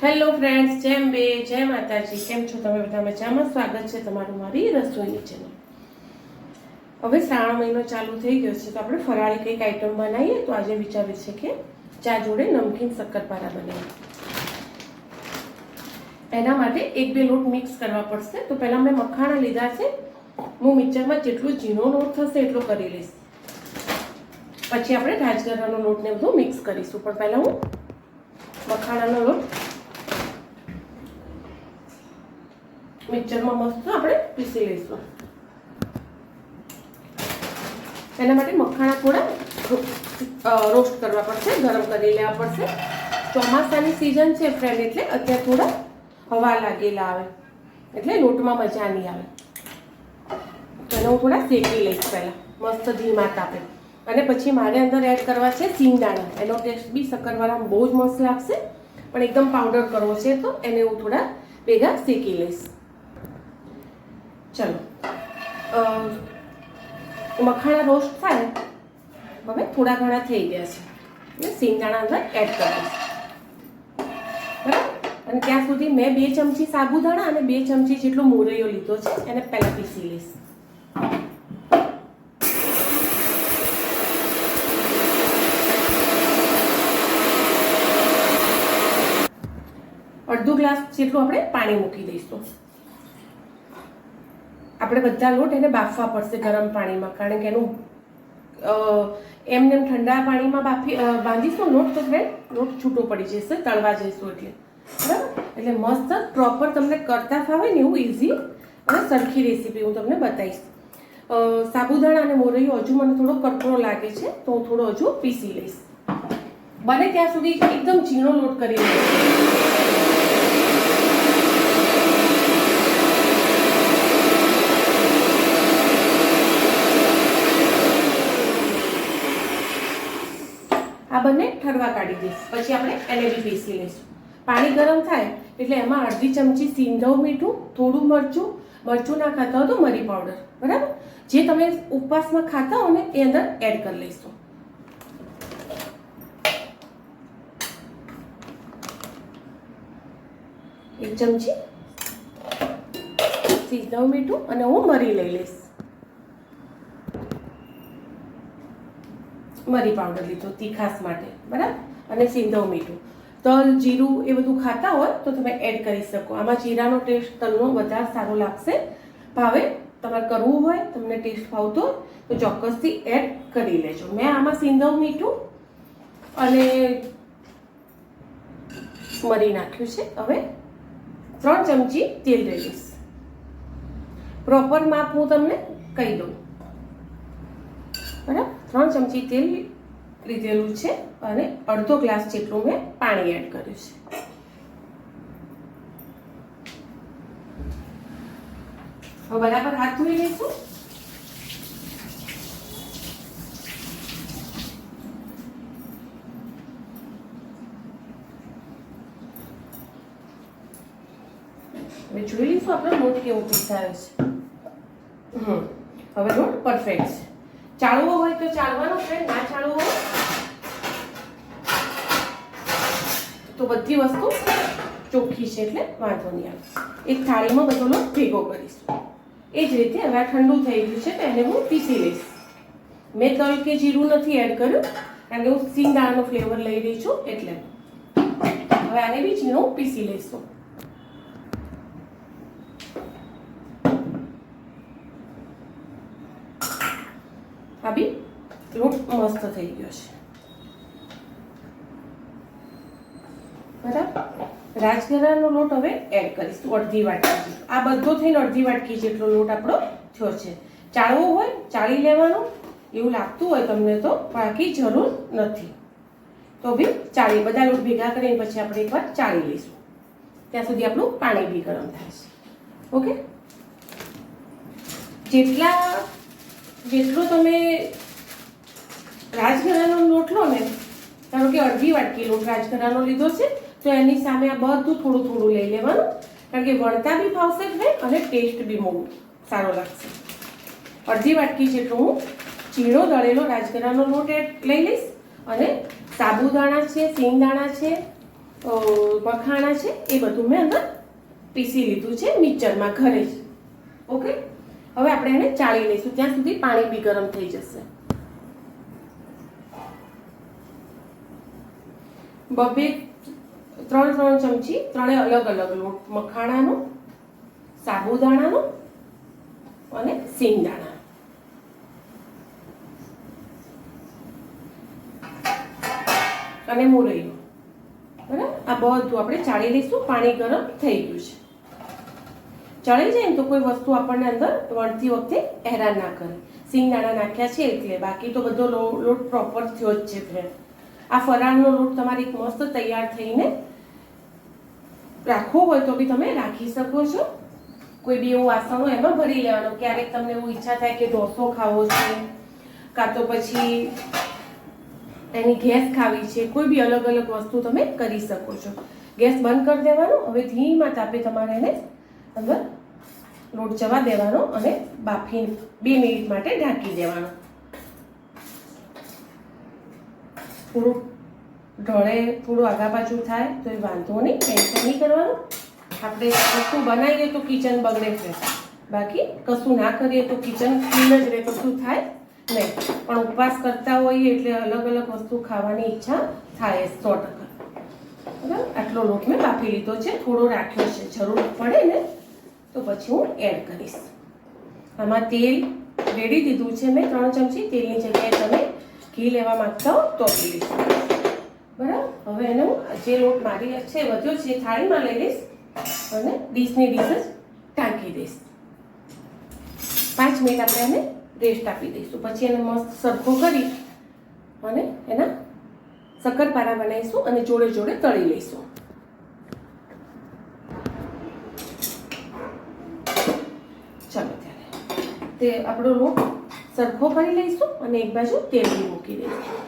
Hello friends જેમ બે જય માતાજી, કેમ છો તમે બધા? મજામાં? સ્વાગત છે તમારું મારી રસોઈની ચેનલ હવે શ્રાવણ મહિનો ચાલુ થઈ ગયો છે, તો આપણે ફરાળી કંઈક આઈટમ બનાવીએ તો આજે વિચાર્યું છે કે ચા જોડે નમકીન શક્કરપારા બનાવીએ. એના માટે એક બે લોટ મિક્સ કરવા પડશે. તો પહેલાં મેં મખાણા લીધા છે. હું મિક્સરમાં જેટલું ઝીણો લોટ થશે એટલો કરી લઈશ. પછી આપણે રાજગરાનો લોટ ને બધું મિક્સ કરીશું. પણ પહેલાં હું મખાણાનો લોટ મિક્સરમાં મસ્ત આપણે પીસી લઈશું. એના માટે મખાણા થોડા રોસ્ટ કરવા પડશે, ગરમ કરી લેવા પડશે. ચોમાસાની સિઝન છે ફ્રેન્ડ એટલે અત્યારે થોડા હવા લાગેલા આવે. એટલે લોટમાં મજા નહીં આવે. એને હું થોડા શેકી લઈશ પહેલાં, મસ્ત ધીમા તાપે. અને પછી મારે અંદર એડ કરવા છે સિંગદાણા એનો ટેસ્ટ બી શક્કરવાળા બહુ જ મસ્ત લાગશે, પણ એકદમ પાવડર કરવો છે તો એને હું થોડા ભેગા શેકી લઈશ. ચલો. મખાણા રોસ્ટ થાય, હવે થોડા ઘણા થઈ ગયા છે. મેં સિંગદાણા અંદર એડ કરીશ બરાબર? અને ત્યાં સુધી મેં બે ચમચી સાબુદાણા અને બે ચમચી જેટલો મોરૈયો લીધો છે, એને પહેલાં પીસી લઈશ. અડધો ગ્લાસ જેટલું આપણે પાણી મૂકી દઈશું. આપણે બધા લોટ એને બાફવા પડશે ગરમ પાણીમાં. કારણ કે એનું એમને એમ ઠંડા પાણીમાં બાફી બાંધીશું લોટ તો ફ્રેન્ડ લોટ છૂટો પડી જશે, તળવા જઈશું એટલે. બરાબર? એટલે મસ્ત પ્રોપર તમને કરતા ફાવે ને એવું ઇઝી અને સરખી રેસીપી હું તમને બતાવીશ. સાબુદાણા અને મોરૈયો હજુ મને થોડો કરકરો લાગે છે, તો હું થોડો હજુ પીસી લઈશ. બને ત્યાં સુધી એકદમ ઝીણો લોટ કરી લઈશ આ બંને ઠરવા કાઢી દઈશ. પછી આપણે એલેબી પીસી લઈશું. પાણી ગરમ થાય એટલે એમાં અડધી ચમચી સિંધવ મીઠું, થોડું મરચું. મરચું ના ખાતા હો તો મરી પાવડર. બરાબર? જે તમે ઉપવાસમાં ખાતા હો ને, એ અંદર એડ કરી લઈશું. એક ચમચી સિંધવ મીઠું અને હું મરી લઈ લઈશ. મરી પાવડર લીધો તીખાસ માટે, બરાબર? અને સિંધવ મીઠું. તલ, જીરું એ બધું ખાતા હોય તો તમે એડ કરી શકો. આમાં જીરાનો ટેસ્ટ તલનો વધારે સારો લાગશે. ભાવે તમારે કરવું હોય, તમને ટેસ્ટ ફાવતો તો ચોક્કસથી એડ કરી લેજો. મેં આમાં સિંધવ મીઠું અને મરી નાખ્યું છે. હવે ત્રણ ચમચી તેલ લઈ લઈશ પ્રોપર માપ હું તમને કહી દઉં. બરાબર ત્રણ ચમચી તેલ લીધેલું છે અને અડધો ગ્લાસ જેટલું મેં પાણી એડ કર્યું છે. હવે બરાબર હાથ ધોઈ લઈશું. હવે જોઈ લઈશું આપણે લોટ કેવો પીસાયો છે. હમ, હવે લોટ પરફેક્ટ છે. ચાળવો હોય તો ચાળવાનો ફ્રેન્ડ ના ચાળવો તો બધી વસ્તુ ચોખ્ખી છે એટલે વાંધો નહીં આવે. એક થાળીમાં બધો લોટ ભેગો કરીશ. એ જ રીતે હવે ઠંડુ થઈ ગયું છે તો એને હું પીસી લઈશ. મેં તલ કે જીરું નથી એડ કર્યું, કારણ કે હું સિંગદાણાનો ફ્લેવર લઈ રહી છું એટલે. હવે આને બી ઝીણું પીસી લઈશું. આ બી લોટ મસ્ત થઈ ગયો છે બરાબર રાજગરાનો લોટ હવે એડ કરીશું, અડધી વાટકી આ બધો થઈને અડધી વાટકી જેટલો લોટ આપણો થયો છે. ચાળવો હોય, ચાળી લેવાનો. એવું લાગતું હોય તમને તો બાકી જરૂર નથી. તો બી ચાળી, બધા લોટ ભેગા કરીને પછી આપણે એકવાર ચાળી લઈશું. ત્યાં સુધી આપણું પાણી બી ગરમ થાય છે. ઓકે? જેટલા જેટલો તમે રાજગરાનો લોટ લો ને, ધારો કે અડધી વાટકી લોટ રાજગરાનો લીધો છે, તો એની સામે આ બધું થોડું થોડું લઈ લેવાનું, કારણ કે વણતા બી ફાવશે જ ને, અને ટેસ્ટ બી બહુ સારો લાગશે. અડધી વાટકી જેટલો હું ચીણો દળેલો રાજગરાનો લોટ લઈ લઈશ, અને સાબુદાણા છે સિંગદાણા છે મખાણા છે, એ બધું મેં અંદર પીસી લીધું છે મિક્સરમાં ઘરે જ. ઓકે? હવે આપણે એને ચાળી લઈશું. ત્યાં સુધી પાણી બી ગરમ થઈ જશે. બબે ત્રણ ત્રણ ચમચી ત્રણે અલગ અલગ લોટ મખાણાનો, સાબુદાણાનો અને સિંગદાણા અને મુરૈયો. બરાબર? આ બધું આપણે ચાળી લઈશું. પાણી ગરમ થઈ ગયું છે. ચડી જાય ને તો કોઈ વસ્તુ આપણને અંદર વણતી વખતે હેરાન ના કરે. સિંગદાણા નાખ્યા છે એટલે બાકી તો બધો લોટ પ્રોપર થયો જ છે ફ્રેન્ડ આ ફરાળનો લોટ તમારે એક મસ્ત તૈયાર થઈને રાખવો હોય તો બી તમે રાખી શકો છો. કોઈ બી એવું વાસણ હોય એમાં ભરી લેવાનું. ક્યારેક તમને એવું ઈચ્છા થાય કે ઢોસો ખાવો છે, કાં તો પછી એની ગેસ ખાવી છે, કોઈ બી અલગ અલગ વસ્તુ તમે કરી શકો છો. ગેસ બંધ કરી દેવાનો. હવે ધીમા તાપે તમારે એને અંદર લોટ જવા દેવાનો અને બાફી બે મિનિટ માટે ઢાંકી દેવાનો. થોડું ઢળે થોડું આગા પાછું થાય તો એ વાંધો નહીં ટેન્શન નહીં કરવાનું. આપણે વસ્તુ બનાવીએ તો કિચન બગડે છે બાકી કશું ના કરીએ તો કિચન ક્લીન જ રહે, કશું થાય નહીં. પણ ઉપવાસ કરતા હોઈએ એટલે અલગ અલગ વસ્તુ ખાવાની ઈચ્છા થાય સો ટકા. બરાબર? આટલો લોટ મેં બાફી લીધો છે, થોડો રાખ્યો છે. જરૂર પડે ને તો પછી હું એડ કરીશ. આમાં તેલ રેડી દીધું છે મેં, ત્રણ ચમચી તેલની જગ્યાએ તમે ઘી લેવા માંગતા હો તો પી લઈશ બરાબર? હવે એને જે લોટ મારી છે, વધ્યો છે થાળીમાં લઈ લઈશ અને ડીશની ડીશ જ ટાંકી દઈશ. પાંચ મિનિટ આપણે એને રેસ્ટ આપી દઈશું. પછી એને મસ્ત સરખો કરી અને એના શક્કરપારા બનાવીશું અને જોડે જોડે તળી લઈશું ચાલો ત્યારે તે આપણો લોટ સરખો કરી લઈશું અને એક બાજુ તેલ બી મૂકી દઈશું.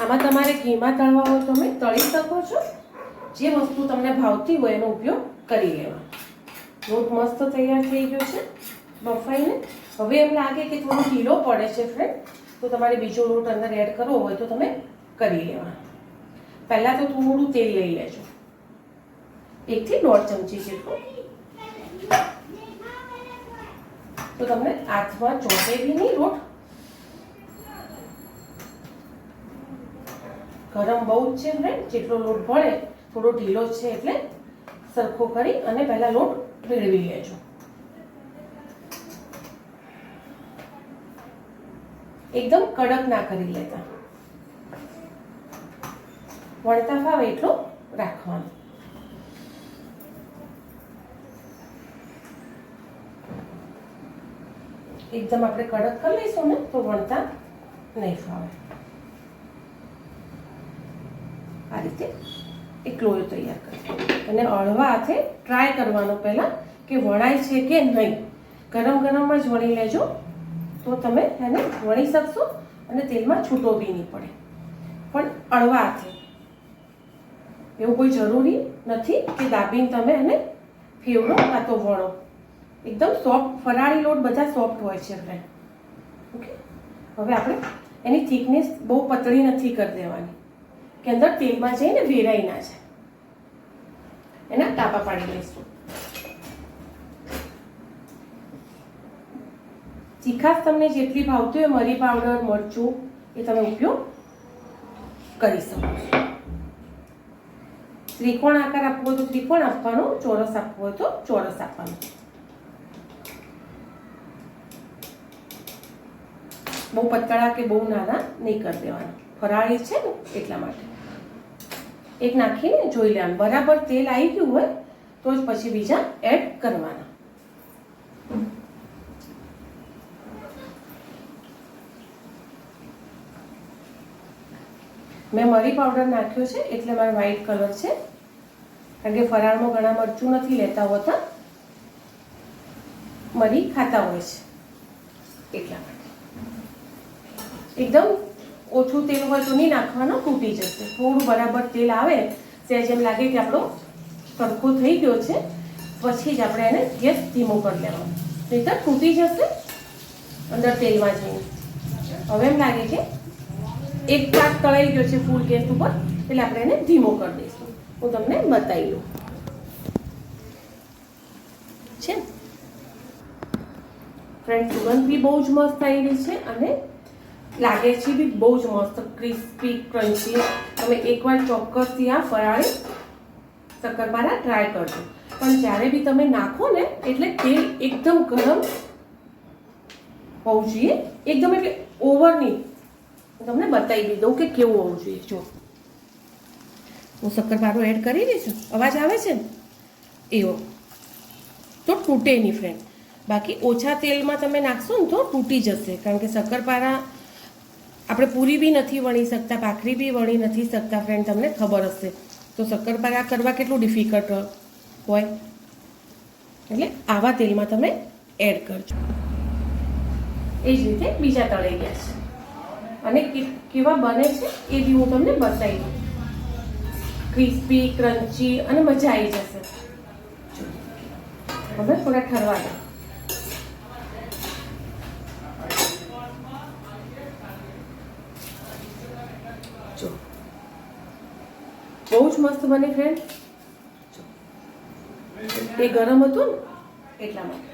આમાં તમારે ઘીમાં તળવા હોય તમે તળી શકો છો. જે વસ્તુ તમને ભાવતી હોય એનો ઉપયોગ કરી લેવા લોટ મસ્ત તૈયાર થઈ ગયો છે બફાઈને. હવે એમ લાગે કે થોડો ઢીલો પડે છે ફ્રેન્ડ તો તમારે બીજો લોટ અંદર એડ કરવો હોય તો તમે કરી લેવા પહેલાં તો થોડું તેલ લઈ લેજો. એકથી દોઢ ચમચી જેટલું. તો તમને હાથમાં ચોટે બી નહીં લોટ ગરમ બહુ જ છે ફ્રેન્ડ, જેટલો લોટ ભળે થોડો ઢીલો છે એટલે સરખો કરી અને પહેલા લોટ મેળવી લેજો. એકદમ કડક ના કરી લેતા. વણતા ફાવે એટલો રાખવાનો. એકદમ આપણે કડક કરી લઈશું ને તો વણતા નહીં ફાવે. આ રીતે એક લોયો તૈયાર કરી અને અળવા હાથે ટ્રાય કરવાનો પહેલાં કે વણાય છે કે નહીં. ગરમ ગરમમાં જ વણી લેજો. તો તમે એને વણી શકશો અને તેલમાં છૂટો બી નહીં પડે. પણ અળવા હાથે. એવું કોઈ જરૂરી નથી કે દાબીને તમે એને ફેવડો કાં તો વણો. એકદમ સોફ્ટ ફરાળી લોટ બધા સોફ્ટ હોય છે ફ્રેન્ડ ઓકે હવે આપણે એની થિકનેસ બહુ પતળી નથી કરી દેવાની. કે અંદર તેલમાં જઈને વેરાઈ ના જાય. એના ટાપા પાડી લઈશું ચીખાસ તમને જેટલી ભાવતી હોય મરી પાવડર, મરચું, એ તમે ઉપયોગ કરી શકો છો. ત્રિકોણ આકાર આપવો હોય તો ત્રિકોણ આપવાનો, ચોરસ આપવો હોય તો ચોરસ આપવાનો. બહુ પતળા કે બહુ નાના નહીં કરી દેવાના. ફરાળી છે ને એટલા માટે. એક નાખીને જોઈ લેવાનું. બરાબર તેલ આવી ગયું હોય તો જ પછી બીજા એડ કરવાના. મેં મરી પાવડર નાખ્યો છે એટલે મારો વ્હાઈટ કલર છે. કારણ કે ફરાળમાં ઘણા મરચું નથી લેતા હોતા. મરી ખાતા હોય છે. એટલા માટે. એકદમ ઓછું તેલ હોય તો નહીં નાખવાનું તૂટી જશે. થોડું બરાબર તેલ આવે, સહેજ એમ લાગે કે આપણો સરખો થઈ ગયો છે. પછી જ આપણે એને ગેસ ધીમો કરી લેવાનો. નહીં તૂટી જશે અંદર તેલમાં જઈને. હવે એમ લાગે કે એક પાક તળાઈ ગયો છે ફૂલ ગેસ ઉપર, એટલે આપણે એને ધીમો કરી દઈશું. હું તમને બતાવી લઉં છે ફ્રેન્ડ સુગંધ બી બહુ જ મસ્ત આવી રહી છે અને લાગે છે બી બહુ જ મસ્ત ક્રિસ્પી ક્રન્ચી તમે એકવાર ચોક્કસથી આ ફરાળી શક્કરપારા ટ્રાય કરજો. પણ જ્યારે બી તમે નાખો ને, એટલે તેલ એકદમ ગરમ હોવું જોઈએ. એકદમ એટલે ઓવર નહીં. તમને બતાવી દીધું કે કેવું હોવું જોઈએ. જો. હું શક્કરપારો એડ કરી દઈશ. અવાજ આવે છે ને? એવો. તો તૂટે નહીં ફ્રેન્ડ બાકી ઓછા તેલમાં તમે નાખશો ને તો તૂટી જશે. કારણ કે શક્કરપારા આપણે પૂરી બી નથી વણી શકતા, ભાખરી બી વણી નથી શકતા ફ્રેન્ડ તમને ખબર હશે. તો શક્કરપારા કરવા કેટલું ડિફિકલ્ટ હોય? એટલે આવા તેલમાં તમે એડ કરજો. એ જ રીતે બીજા તળે ગયા છે. અને કેવા બને છે એ બી હું તમને બતાવી દઉં. ક્રિસ્પી ક્રન્ચી અને મજા આવી જશે. હવે થોડા ઠરવા બહુ જ મસ્ત બને ફ્રેન્ડ તે ગરમ હતું ને? એટલા માટે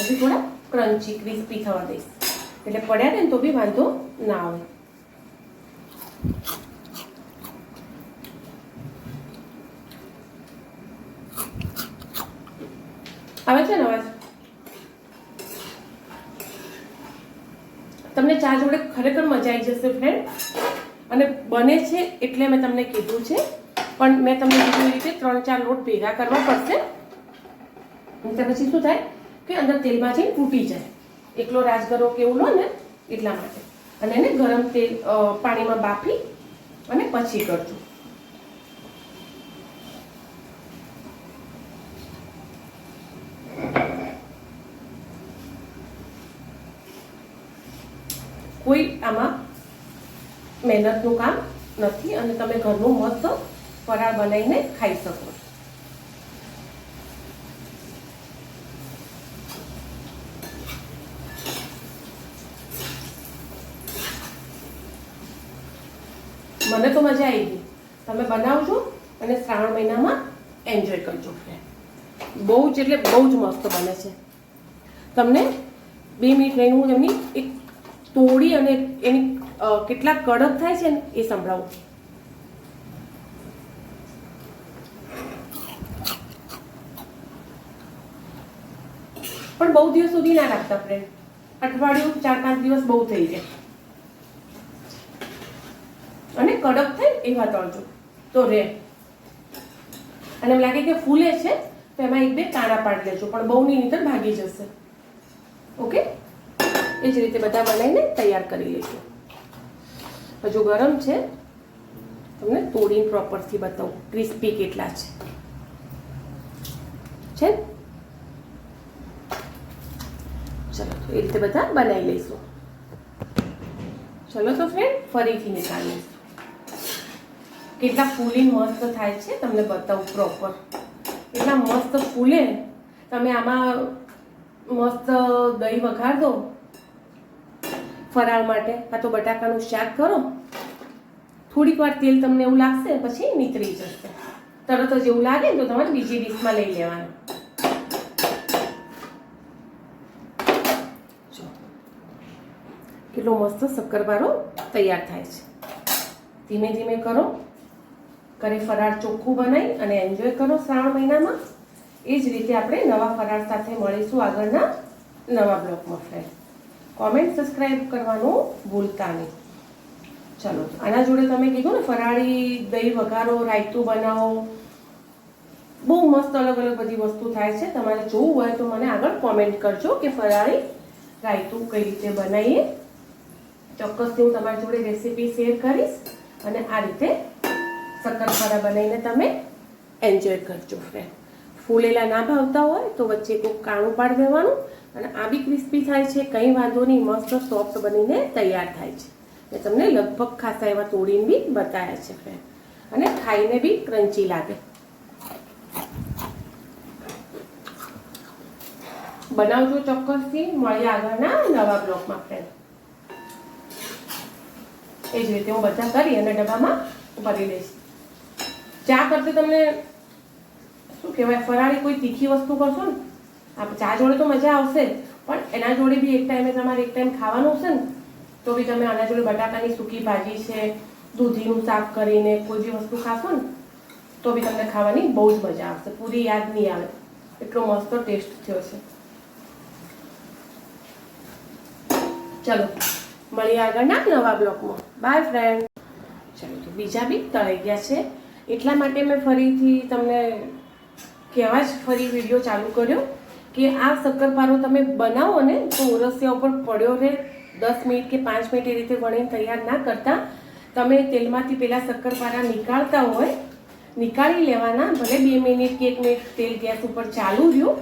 હજી થોડા ક્રન્ચી ક્રિસ્પી થવા દઈશ. એટલે પડ્યા ને તો બી વાંધો ના આવે છે ને અવાજ તમને ચા જોડે ખરેખર મજા આવી જશે ફ્રેન્ડ અને બને છે એટલે મેં તમને કીધું છે. પણ મેં તમને કીધું એ રીતે ત્રણ ચાર લોટ ભેગા કરવા પડશે. તો પછી શું થાય કે અંદર તેલમાં જઈને તૂટી જાય. એકલો રાજગરો કેવું લો ને એટલા માટે. અને એને ગરમ તેલ પાણીમાં બાફી અને પછી કરજો. કોઈ આમાં મહેનતનું કામ નથી અને તમે ઘરનું મસ્ત ફરાળ બનાવીને ખાઈ શકો મને તો મજા આવી ગઈ. તમે બનાવજો અને શ્રાવણ મહિનામાં એન્જોય કરજો. બહુ જ એટલે બહુ જ મસ્ત બને છે. તમને બે મિનિટ લઈને હું એમની એક તોડી અને એની કેટલા કડક થાય છે ને, એ સંભળાવું. પણ બહુ દિવસ સુધી ના રાખતા ફ્રેન્ડ અઠવાડિયું, ચાર, પાંચ દિવસ બહુ થઈ જાય. અને કડક થાય એવા તળજો તો રે. અને એમ લાગે કે ફૂલે છે, તો એમાં એક બે કાણા પાડી લેજો, પણ બહુ નહીં નીતર ભાગી જશે. ઓકે? એ જ રીતે બધા બનાવીને તૈયાર કરી લઈશું હજુ ગરમ છે. તમને તોડીને પ્રોપરથી બતાવું. ક્રિસ્પી કેટલા છે. છે? ચલો, તો એ રીતે બધા બનાવી લઈશું. ચલો, તો ફ્રેન્ડ ફરીથી નીકાળી લઈશું. કેટલા ફૂલી મસ્ત થાય છે, તમને બતાવું પ્રોપર એટલા મસ્ત ફૂલે. તમે આમાં મસ્ત દહીં વઘાર દો. ફરાળ માટે કાં તો બટાકાનું શાક કરો. થોડીક વાર તેલ તમને એવું લાગશે, પછી નીતરી જશે. તરત જ એવું લાગે તો તમારે બીજી ડીશમાં લઈ લેવાનું. કેટલો મસ્ત શક્કરપારો તૈયાર થાય છે. ધીમે ધીમે કરો. ઘરે ફરાળ ચોખ્ખું બનાવી અને એન્જોય કરો શ્રાવણ મહિનામાં. એ જ રીતે આપણે નવા ફરાળ સાથે મળીશું આગળના નવા બ્લોગમાં ફ્રેન્ડ કોમેન્ટ સબસ્ક્રાઈબ કરવાનું ભૂલતા નહીં. ચલો, આના જોડે તમે કીધું ને, ફરાળી, દહીં, વઘારો, રાયતું બનાવો. બહુ મસ્ત અલગ અલગ બધી વસ્તુ થાય છે. તમારે જોવું હોય તો મને આગળ કોમેન્ટ કરજો કે ફરાળી, રાયતું કઈ રીતે બનાવીએ. ચોક્કસથી હું તમારી જોડે રેસીપી શેર કરીશ અને આ રીતે શક્કરપારા બનાવીને તમે એન્જોય કરજો ફ્રેન્ડ ફૂલેલા ના ભાવતા હોય તો વચ્ચે કોઈક કાણું પાડી દેવાનું. અને આ બી ક્રિસ્પી થાય છે, કંઈ વાંધો નહીં, મસ્ત સોફ્ટ બનીને તૈયાર થાય છે. મેં તમને લગભગ ખાસા એવા તોડીને બી બતાવ્યા છે ફ્રેન્ડ અને ખાઈને બી ક્રન્ચી લાગે. બનાવજો ચોક્કસથી, મળીએ આગળના નવા બ્લોકમાં ફ્રેન્ડ એ જ રીતે હું બધા કરી અને ડબ્બામાં ભરી લઈશ ચા કરતે તમને શું કહેવાય, ફરાળી કોઈ તીખી વસ્તુ કરશો ને? ચા જોડે તો મજા આવશે. પણ એના જોડે બી એક ટાઈમે તમારે એક ટાઈમ ખાવાનું હશે ને, તો બી તમે આના જોડે બટાકાની સૂકી ભાજી છે, દૂધીનું શાક કરીને કોઈ બી વસ્તુ ખાશો ને, તો બી તમને ખાવાની બહુ જ મજા આવશે. પૂરી યાદ નહીં આવે. એટલો મસ્ત ટેસ્ટ થયો છે. ચલો, મળીએ આગળના નવા બ્લોગમાં. બાય ફ્રેન્ડ ચલો, તો બીજા બી તળાઈ ગયા છે. એટલા માટે મેં ફરીથી તમને કહેવા જ ફરી વીડિયો ચાલુ કર્યો. કે આ શક્કરપારો તમે બનાવો ને, તો ઓરસિયા ઉપર પડ્યો રહે દસ મિનિટ કે પાંચ મિનિટ એ રીતે વણીને તૈયાર ના કરતા, તમે તેલમાંથી પહેલાં શક્કરપારા નીકાળતા હોય, નીકાળી લેવાના, ભલે બે મિનિટ કે એક મિનિટ તેલ ગેસ ઉપર ચાલુ રહ્યું,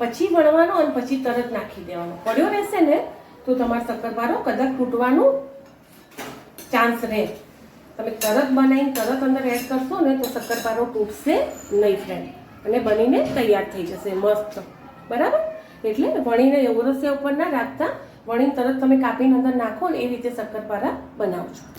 પછી વણવાનો અને પછી તરત નાખી દેવાનો. પડ્યો રહેશે ને, તો તમારો શક્કરપારો કદાચ તૂટવાનું ચાન્સ રહે. તમે તરત બનાવીને તરત અંદર એડ કરશો ને, તો શક્કરપારો તૂટશે નહીં ફ્રેન્ડ અને બનીને તૈયાર થઈ જશે, મસ્ત. બરાબર? એટલે વણીને ઓરસિયા ઉપર ના રાખતા, વણીને તરત તમે કાપીને અંદર નાખો ને એ રીતે શક્કરપારા બનાવજો